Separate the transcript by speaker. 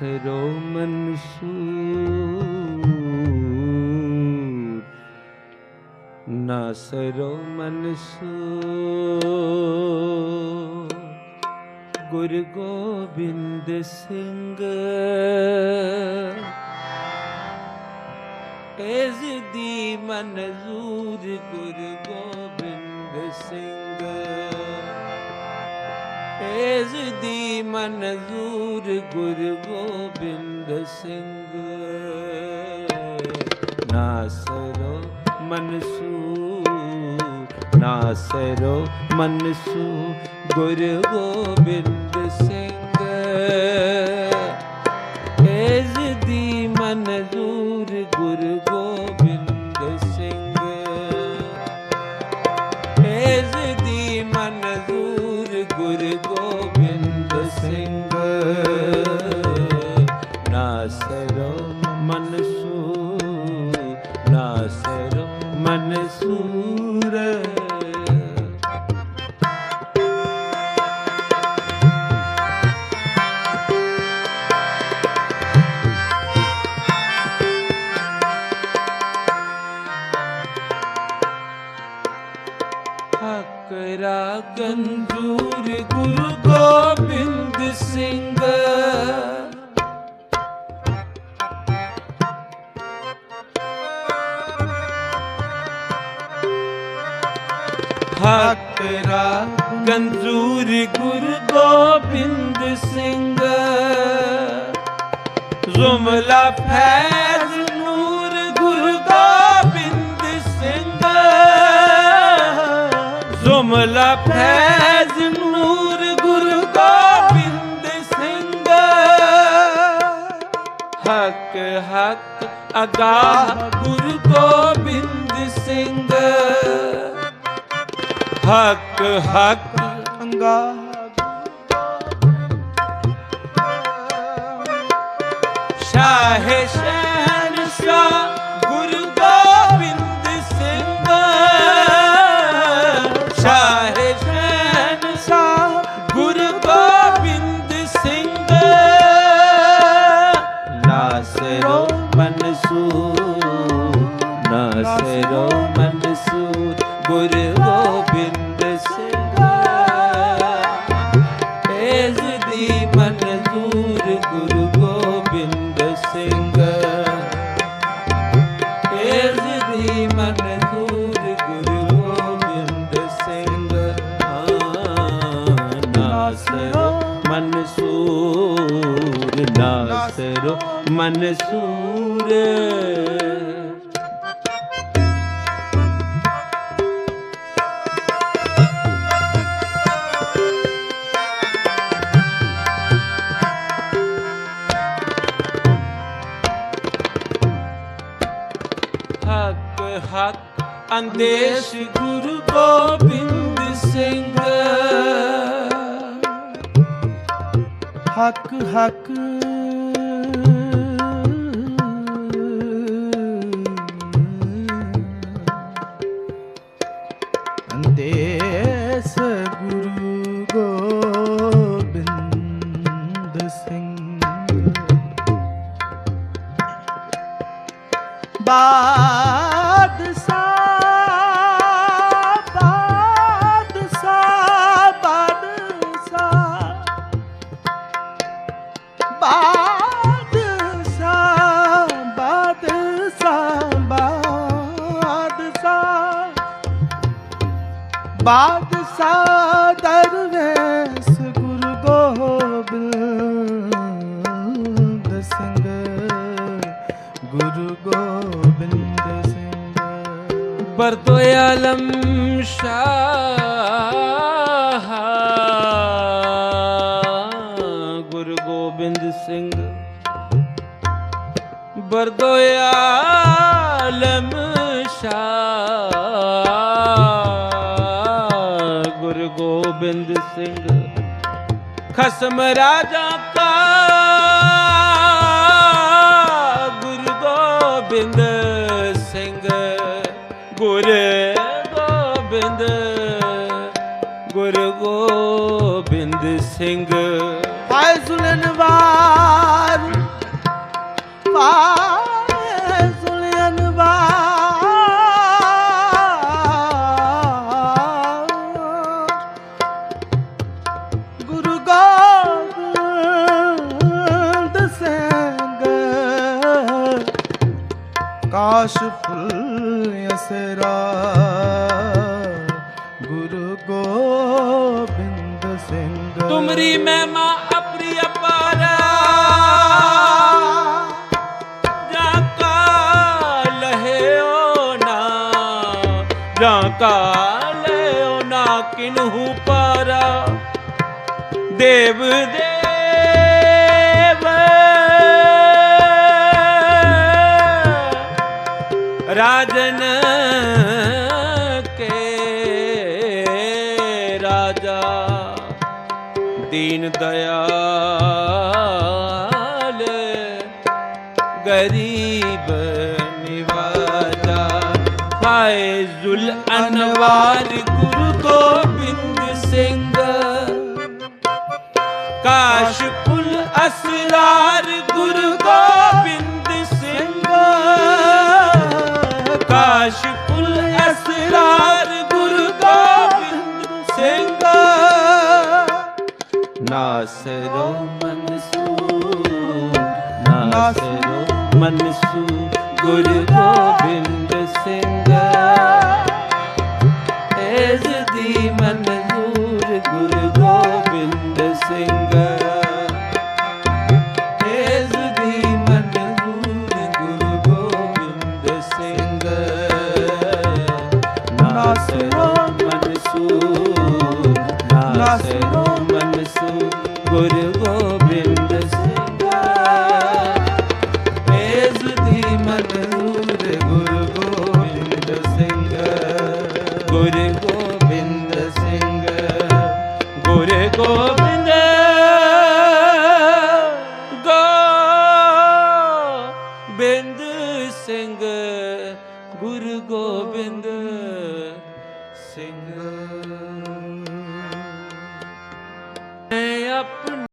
Speaker 1: ਨਾਸਰੋ ਮਨਸੂਰ ਨਾਸਰੋ ਮਨਸੂਰ ਗੁਰ ਗੋਬਿੰਦ ਸਿੰਘ ਇਸ ਦੀ ਮਨਜ਼ੂਰ ਗੁਰ ਗੋਬਿੰਦ ਸਿੰਘ ਇਸ ਦੀ ਮਨਜ਼ੂਰ ਗੁਰ ਗੋਬਿੰਦ ਸਿੰਘ। ਨਾਸਰੋ ਮਨਸੂਰ ਨਾਸਰੋ ਮਨਸੂਰ ਗੁਰ ਗੋਬਿੰਦ ਸਿੰਘ। ਹਕਰਾ ਗੰਜੂਰ ਗੁਰੂ ਗੋਬਿੰਦ ਸਿੰਘ। ਹਕਰਾ ਗੰਜੂਰ ਗੁਰੂ ਗੋਬਿੰਦ ਸਿੰਘ। ਜ਼ੁਮਲਾ ਫੈਜ਼ ਜ਼ੁਮਲਾ ਫੈਜ਼ ਨੂਰ ਗੁਰੂ ਗੋਬਿੰਦ ਸਿੰਘ। ਹਕ ਹਕ ਅਗਾ ਗੁਰੂ ਗੋਬਿੰਦ ਸਿੰਘ। ਹਕ ਹਕ
Speaker 2: ਅੰਗਾ
Speaker 1: ਮਨਸੂਰ ਨਾਸਰੋ ਮਨਸੂਰ ਹਕ ਹਕ ਅੰਦੇਸ਼ ਗੁਰੂ ਗੋਬਿੰਦ ਸਿੰਘ।
Speaker 2: ਹਕ ਹਕ। ਗੋਬਿੰਦ ਸਿੰਘ ਬਾਦਸ਼ਾਹ ਬਾਦਸ਼ਾਹ ਬਾਦਸ਼ਾਹ ਬਾਦਸ਼ਾਹ ਬਾਦਸ਼ਾਹ ਬਾਦਸ਼ਾਹ
Speaker 1: ਆਲਮ ਸ਼ਾਹ ਗੁਰੂ ਗੋਬਿੰਦ ਸਿੰਘ ਬਰਦੋ ਆਲਮ ਸ਼ਾਹ ਗੁਰੂ ਗੋਬਿੰਦ ਸਿੰਘ ਖਸਮ ਰਾਜਾ ਕਾ ਗੁਰੂ ਗੋਬਿੰਦ ਸਿੰਘ।
Speaker 2: ਹਾਏ ਸੁਨਨਵਾਰ ਪਾਏ ਸੁਣਨ ਗੁਰੂ ਗੋਬਿੰਦ ਸਿੰਘ ਕਾਸ਼
Speaker 1: ਤੁਮਰੀ ਮਹਿਮਾ ਅਪਰਿ ਅਪਾਰ। ਜਾਂ ਕਾ ਲਹਿਓ ਨਾ ਜਾਂ ਕਾ ਲਹਿਓ ਨਾ ਕਿਨਹੂ ਪਾਰਾ। ਦੇਵ ਦੇ ਰਾਜਨ ਕੇ ਰਾਜਾ। ਦੀਨ ਦਇਆਲ, ਗਰੀਬ ਨਿਵਾਜਾ। ਹਾਏ ਜ਼ੁਲ ਅਨਵਾਰ ਗੁਰੂ ਗੋਬਿੰਦ ਸਿੰਘ। ਕਾਸ਼ ਪੁਲ ਅਸਰਾਰ ਗੁਰੂ ਗੋਬਿੰਦ ਸਿੰਘ। ਕਾਸ਼ ਨਾਸਰੋ ਮਨਸੂਰ ਨਾਸਰੋ ਮਨਸੂਰ ਗੁਰੂ ਗੋਬਿੰਦ ਸਿੰਘ।